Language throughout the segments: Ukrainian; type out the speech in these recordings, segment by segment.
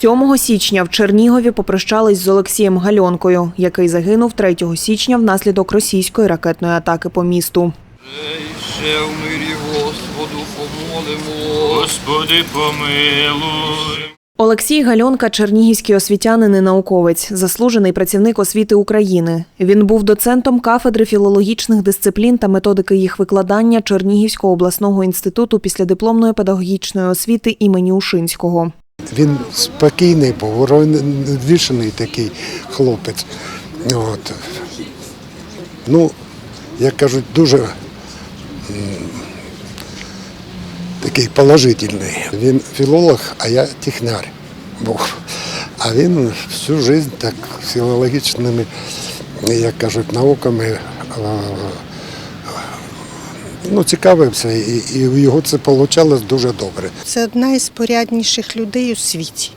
7 січня в Чернігові попрощались з Олексієм Гальонкою, який загинув 3 січня внаслідок російської ракетної атаки по місту. Ще в мирі Господу помолимо. Господи, помилуй. Олексій Гальонка – чернігівський освітянин і науковець, заслужений працівник освіти України. Він був доцентом кафедри філологічних дисциплін та методики їх викладання Чернігівського обласного інституту післядипломної педагогічної освіти імені Ушинського. Він спокійний був, уравновішений такий хлопець. От. Ну, як кажуть, дуже такий положительний. Він філолог, а я технар був. А він всю життя так філологічними, як кажуть, науками ну, цікавився, і, і його це вийшло дуже добре. Це одна із порядніших людей у світі.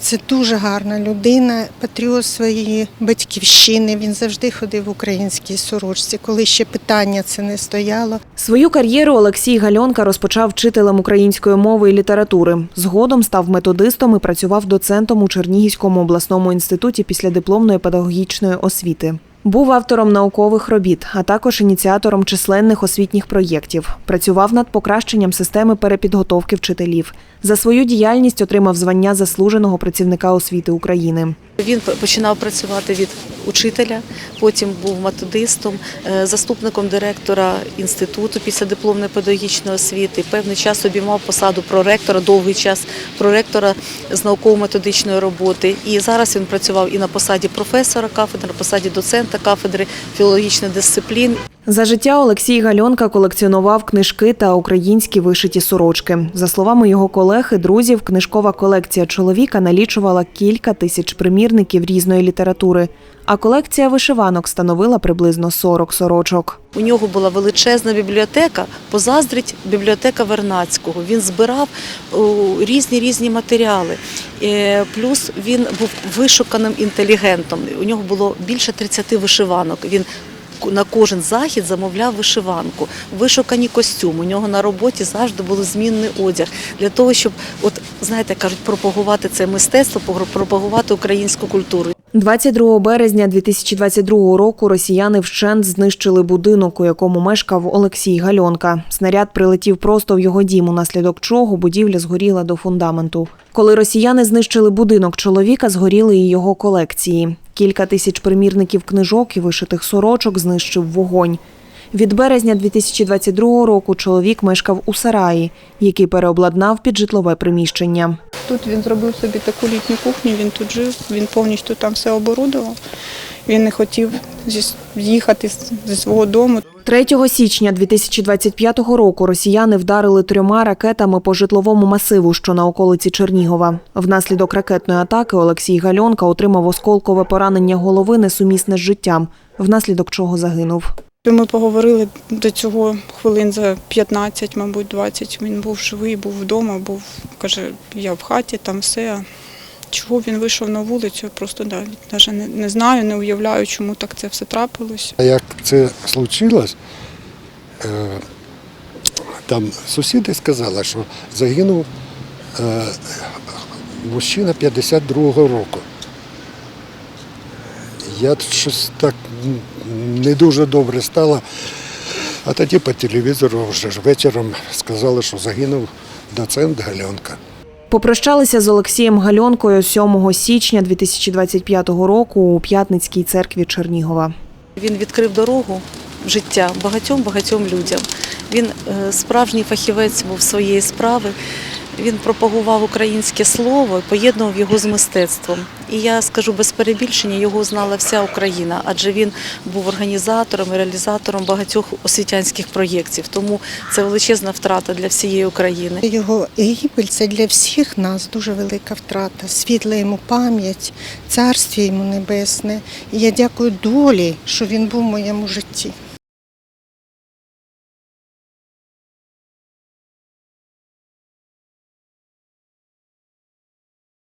Це дуже гарна людина, патріот своєї батьківщини. Він завжди ходив в українській сорочці, коли ще питання це не стояло. Свою кар'єру Олексій Гальонка розпочав вчителем української мови і літератури. Згодом став методистом і працював доцентом у Чернігівському обласному інституті післядипломної педагогічної освіти. Був автором наукових робіт, а також ініціатором численних освітніх проєктів. Працював над покращенням системи перепідготовки вчителів. За свою діяльність отримав звання заслуженого працівника освіти України. Він починав працювати від учителя, потім був методистом, е, заступником директора інституту після дипломної педагогічної освіти. Певний час обіймав посаду проректора, довгий час проректора з науково-методичної роботи. І зараз він працював і на посаді професора кафедри, на посаді доцента кафедри філологічних дисциплін. За життя Олексій Гальонка колекціонував книжки та українські вишиті сорочки. За словами його колег і друзів, книжкова колекція чоловіка налічувала кілька тисяч примірників різної літератури, а колекція вишиванок становила приблизно 40 сорочок. У нього була величезна бібліотека, позаздрить бібліотека Вернацького. Він збирав різні різні матеріали. Е, Плюс він був вишуканим інтелігентом. У нього було більше 30 вишиванок. Він на кожен захід замовляв вишиванку, вишукані костюми. У нього на роботі завжди був змінний одяг для того, щоб, от знаєте, кажуть, пропагувати це мистецтво, пропагувати українську культуру. 22 березня 2022 року росіяни вщент знищили будинок, у якому мешкав Олексій Гальонка. Снаряд прилетів просто в його дім, унаслідок чого будівля згоріла до фундаменту. Коли росіяни знищили будинок чоловіка, згоріли і його колекції. Кілька тисяч примірників книжок і вишитих сорочок знищив вогонь. Від березня 2022 року чоловік мешкав у сараї, який переобладнав під житлове приміщення. Тут він зробив собі таку літню кухню, він тут жив, він повністю там все оборудував. Він не хотів з'їхати зі свого дому. 3 січня 2025 року росіяни вдарили трьома ракетами по житловому масиву, що на околиці Чернігова. Внаслідок ракетної атаки Олексій Гальонка отримав осколкове поранення голови несумісне з життям, внаслідок чого загинув. Ми поговорили до цього хвилин за 15, мабуть, 20. Він був живий, був вдома, був, каже, я в хаті, там все. Чого він вийшов на вулицю, я просто да, навіть не, не знаю, не уявляю, чому так це все трапилось. А як це случилось, е, там сусіди сказали, що загинув е, мужчина 52-го року. Я щось так не дуже добре стало. А тоді по телевізору вже ж вечором сказали, що загинув доцент Гальонка. Попрощалися з Олексієм Гальонкою 7 січня 2025 року у П'ятницькій церкві Чернігова. Він відкрив дорогу життя багатьом багатьом людям. Він е, справжній фахівець був своєї справи. Він пропагував українське слово і поєднував його з мистецтвом. І я скажу без перебільшення, його знала вся Україна, адже він був організатором і реалізатором багатьох освітянських проєктів. Тому це величезна втрата для всієї України. Його гибель це для всіх нас дуже велика втрата. Світла йому пам'ять, царстві йому небесне. І я дякую долі, що він був в моєму житті.